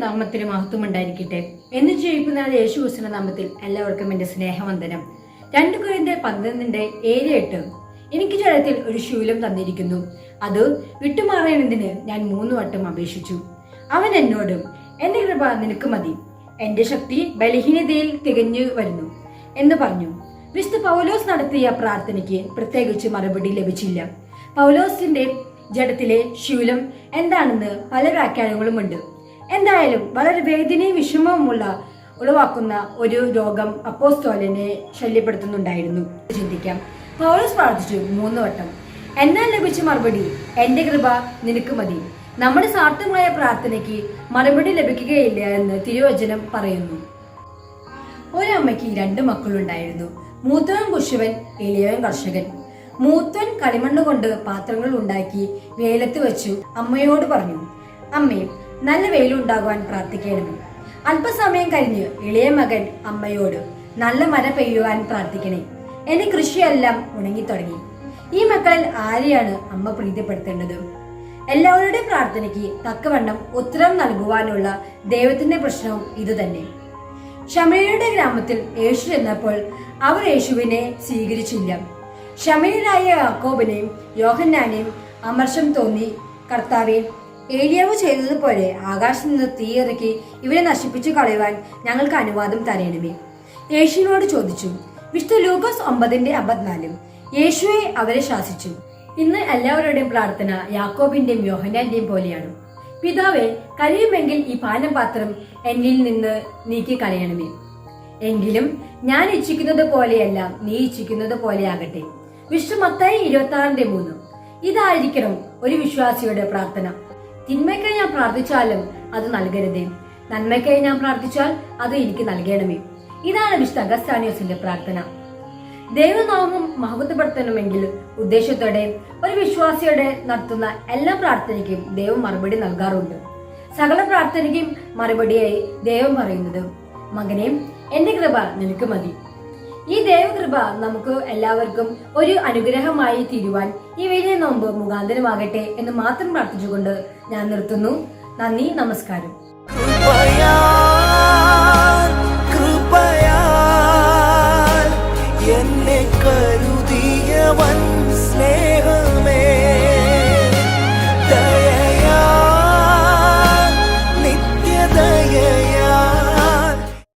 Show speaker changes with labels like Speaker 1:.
Speaker 1: നാമത്തിന് മഹത്വം ഉണ്ടായിരിക്കട്ടെ. എന്ന് ജയിക്കുന്ന യേശു ക്രിസ്തുവിന്റെ നാമത്തിൽ എല്ലാവർക്കും എന്റെ സ്നേഹവന്ദനം. രണ്ടു കുരിന്റെ പന്ത്രണ്ടിന്റെ ഏഴ് എട്ട്. എനിക്ക് ജലത്തിൽ ഒരു ശൂലം തന്നിരിക്കുന്നു. അത് വിട്ടുമാറേണ്ടതിന് ഞാൻ മൂന്ന് വട്ടം അപേക്ഷിച്ചു. അവൻ എന്നോട് എന്റെ കൃപ നിനക്ക് മതി. എന്റെ ശക്തി ബലഹീനതയിൽ തികഞ്ഞു വരുന്നു. എന്ന് പറഞ്ഞു. വിശുദ്ധ പൗലോസ് നടത്തിയ പ്രാർത്ഥനയ്ക്ക് പ്രത്യേകിച്ച് മറുപടി ലഭിച്ചില്ല. പൗലോസിന്റെ ജഡത്തിലെ ശൂലം എന്താണെന്ന് പല വ്യാഖ്യാനങ്ങളുമുണ്ട് എന്തായാലും വളരെ വേദനയും വിഷമവുമുള്ള ഉളവാക്കുന്ന ഒരു രോഗം അപ്പോസ്തോലിനെ ശല്യപ്പെടുത്തുന്നുണ്ടായിരുന്നു. ചിന്തിക്കാം. പൗലോസ് പ്രാർത്ഥിച്ചു മൂന്ന് വട്ടം. എന്നാൽ ലഭിച്ച മറുപടി എന്റെ കൃപ നിനക്ക് മതി. നമ്മുടെ സാർത്ഥമായ പ്രാർത്ഥനയ്ക്ക് മറുപടി ലഭിക്കുകയില്ല എന്ന് തിരുവചനം പറയുന്നു. ഒരമ്മയ്ക്ക് രണ്ട് മക്കളുണ്ടായിരുന്നു. മൂത്തവൻ കുശവൻ ഇളയവൻ കർഷകൻ. മൂത്തൻ കളിമണ്ണ് കൊണ്ട് പാത്രങ്ങൾ ഉണ്ടാക്കി വേലത്ത് വെച്ചു അമ്മയോട് പറഞ്ഞു അമ്മേ നല്ല വെയിലുണ്ടാകുവാൻ പ്രാർത്ഥിക്കണമേ. അല്പസമയം കഴിഞ്ഞ് ഇളയ മകൻ അമ്മയോട് നല്ല മഴ പെയ്യുവാൻ പ്രാർത്ഥിക്കണേ. എന്റെ കൃഷിയെല്ലാം ഉണങ്ങിത്തുടങ്ങി. ഈ മക്കളിൽ ആരെയാണ് അമ്മ പ്രീതിപ്പെടുത്തേണ്ടത്? എല്ലാവരുടെയും പ്രാർത്ഥനയ്ക്ക് തക്കവണ്ണം ഉത്തരം നൽകുവാനുള്ള ദൈവത്തിന്റെ പ്രശ്നവും ഇതുതന്നെ. ഷമയുടെ ഗ്രാമത്തിൽ യേശു എന്നപ്പോൾ അവർ യേശുവിനെ സ്വീകരിച്ചില്ല. ഷമയരായ യാക്കോബിനെയും യോഹന്നാനെയും അമർഷം തോന്നി കർത്താവെ ഏലിയാവ് ചെയ്തതുപോലെ ആകാശത്ത് നിന്ന് തീയിറക്കി ഇവരെ നശിപ്പിച്ചു കളയുവാൻ ഞങ്ങൾക്ക് അനുവാദം തരയണമേ യേശുവിനോട് ചോദിച്ചു വിശുദ്ധ ലൂക്കോസ് ഒമ്പതിന്റെ അമ്പത്തിനാലും യേശുവെ അവരെ ശാസിച്ചു. ഇന്ന് എല്ലാവരുടെയും പ്രാർത്ഥന യാക്കോബിന്റെയും യോഹനാന്റെയും പോലെയാണ്. പിതാവെ കഴിയുമെങ്കിൽ ഈ പാലം പാത്രം എന്നിൽ നിന്ന് നീക്കി കളയണമേ. എങ്കിലും ഞാൻ ഇച്ഛിക്കുന്നത് പോലെയല്ല നീ ഇച്ഛിക്കുന്നത് പോലെയാകട്ടെ വിഷ്ണു മത്തായി ഇരുപത്തി ആറിന്റെ മൂന്ന്. ഇതായിരിക്കണം ഒരു വിശ്വാസിയുടെ പ്രാർത്ഥന. തിന്മയ്ക്കായി ഞാൻ പ്രാർത്ഥിച്ചാലും അത് നൽകരുതേ. നന്മയ്ക്കായി ഞാൻ പ്രാർത്ഥിച്ചാൽ അത് എനിക്ക് നൽകണമേ. ഇതാണ് വിശുദ്ധ അഗസ്താനിയോസിന്റെ പ്രാർത്ഥന. ദൈവനാമം മഹത്വപ്പെടുത്തണമെങ്കിൽ ഉദ്ദേശത്തോടെ ഒരു വിശ്വാസിയുടെ നടത്തുന്ന എല്ലാ പ്രാർത്ഥനയ്ക്കും ദൈവം മറുപടി നൽകാറുണ്ട്. സകല പ്രാർത്ഥനയ്ക്കും മറുപടിയായി ദൈവം പറയുന്നത് മകനെ എന്റെ കൃപ നിനക്ക് മതി. ഈ ദൈവകൃപ നമുക്ക് എല്ലാവർക്കും ഒരു അനുഗ്രഹമായി തീരുവാൻ ഈ വലിയ നോമ്പ് മുഖാന്തരമാകട്ടെ എന്ന് മാത്രം പ്രാർത്ഥിച്ചുകൊണ്ട് ഞാൻ നിർത്തുന്നു. നന്ദി നമസ്കാരം.
Speaker 2: എന്നെ കരുതിയവൻ